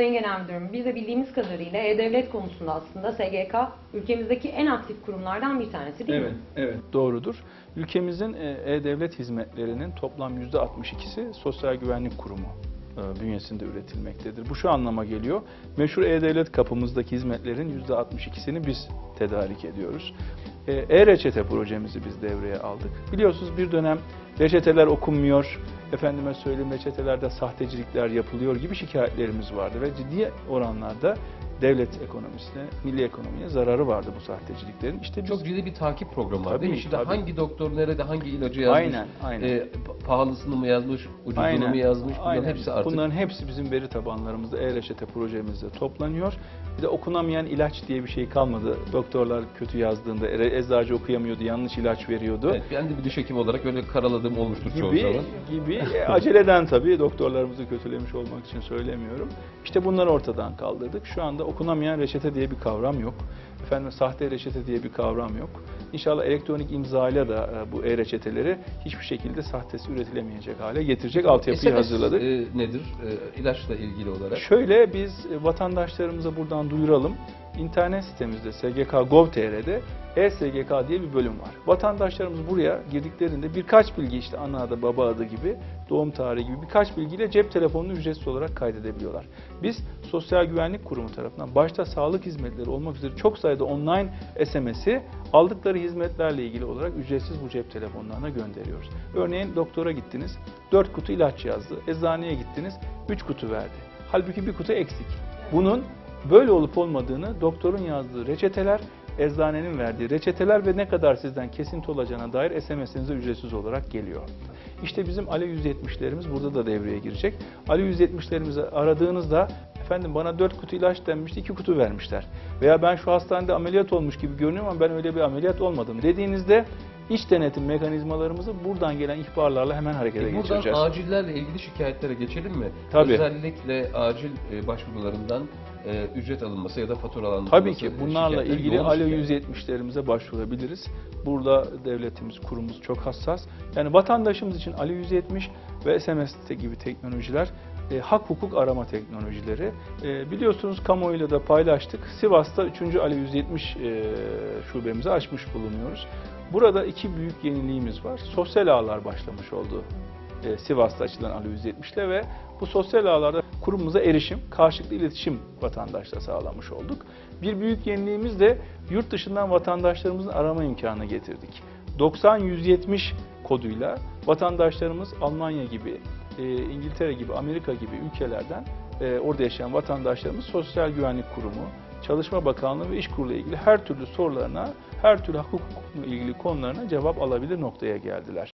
Sayın Genel Müdürüm, biz de bildiğimiz kadarıyla E-Devlet konusunda aslında SGK ülkemizdeki en aktif kurumlardan bir tanesi değil Evet, mi? evet doğrudur. Ülkemizin e, e-devlet hizmetlerinin toplam %62'si Sosyal Güvenlik Kurumu e, bünyesinde üretilmektedir. Bu şu anlama geliyor. Meşhur e-devlet kapımızdaki hizmetlerin %62'sini biz tedarik ediyoruz. E, E-reçete projemizi biz devreye aldık. Biliyorsunuz bir dönem reçeteler okunmuyor, efendime söyleyeyim reçetelerde sahtecilikler yapılıyor gibi şikayetlerimiz vardı ve ciddi oranlarda devlet ekonomisine, milli ekonomiye zararı vardı bu sahteciliklerin. İşte biz Çok ciddi bir takip programı var Tabii, değil mi? Şimdi tabii. hangi doktor nerede hangi ilacı yazmış? Aynen, aynen. e, pa- pahalısını mı yazmış, ucuzunu mu yazmış? Bunların aynen. hepsi artık Bunların hepsi bizim veri tabanlarımızda e-reçete projemizde toplanıyor. Bir de okunamayan ilaç diye bir şey kalmadı. Doktorlar kötü yazdığında e- eczacı okuyamıyordu, yanlış ilaç veriyordu. Evet, ben de bir diş hekimi olarak öyle karaladığım olmuştur çoğu gibi zaman. gibi E, aceleden tabii doktorlarımızı kötülemiş olmak için söylemiyorum. İşte bunları ortadan kaldırdık. Şu anda okunamayan reçete diye bir kavram yok. Efendim sahte reçete diye bir kavram yok. İnşallah elektronik imzayla da e, bu e-reçeteleri hiçbir şekilde sahtesi üretilemeyecek hale getirecek altyapıyı SMS, hazırladık. e, nedir? E, ilaçla ilgili olarak. Şöyle biz vatandaşlarımıza buradan duyuralım. İnternet sitemizde sgk.gov.tr'de e-SGK diye bir bölüm var. Vatandaşlarımız buraya girdiklerinde birkaç bilgi işte ana adı, baba adı gibi, doğum tarihi gibi birkaç bilgiyle cep telefonunu ücretsiz olarak kaydedebiliyorlar. Biz Sosyal Güvenlik Kurumu tarafından başta sağlık hizmetleri olmak üzere çok sayıda online SMS'i aldıkları hizmetlerle ilgili olarak ücretsiz bu cep telefonlarına gönderiyoruz. Örneğin doktora gittiniz, 4 kutu ilaç yazdı. Eczaneye gittiniz, 3 kutu verdi. Halbuki bir kutu eksik. Bunun böyle olup olmadığını doktorun yazdığı reçeteler, eczanenin verdiği reçeteler ve ne kadar sizden kesinti olacağına dair SMS'inize ücretsiz olarak geliyor. İşte bizim Ali 170'lerimiz burada da devreye girecek. Ali 170'lerimizi aradığınızda efendim bana 4 kutu ilaç denmişti 2 kutu vermişler. Veya ben şu hastanede ameliyat olmuş gibi görünüyorum ama ben öyle bir ameliyat olmadım dediğinizde iç denetim mekanizmalarımızı buradan gelen ihbarlarla hemen harekete E, buradan geçireceğiz. acillerle ilgili şikayetlere geçelim mi? Tabii. Özellikle acil e, başvurularından e, ücret alınması ya da faturalandırılması. Tabii ki bunlarla ilgili Alo şikayet. 170'lerimize başvurabiliriz. Burada devletimiz, kurumumuz çok hassas. Yani vatandaşımız için Alo 170 ve SMS gibi teknolojiler e, hak hukuk arama teknolojileri. E, biliyorsunuz kamuoyuyla da paylaştık. Sivas'ta 3. Alo 170 e, şubemizi açmış bulunuyoruz. Burada iki büyük yeniliğimiz var. Sosyal ağlar başlamış oldu e, Sivas'ta açılan Alo 170 ile ve bu sosyal ağlarda kurumumuza erişim, karşılıklı iletişim vatandaşla sağlamış olduk. Bir büyük yeniliğimiz de yurt dışından vatandaşlarımızın arama imkanı getirdik. 90-170 koduyla vatandaşlarımız Almanya gibi, e, İngiltere gibi, Amerika gibi ülkelerden e, orada yaşayan vatandaşlarımız Sosyal Güvenlik Kurumu, Çalışma Bakanlığı ve İşkur'la ilgili her türlü sorularına, her türlü hukuk hukukla ilgili konularına cevap alabilir noktaya geldiler.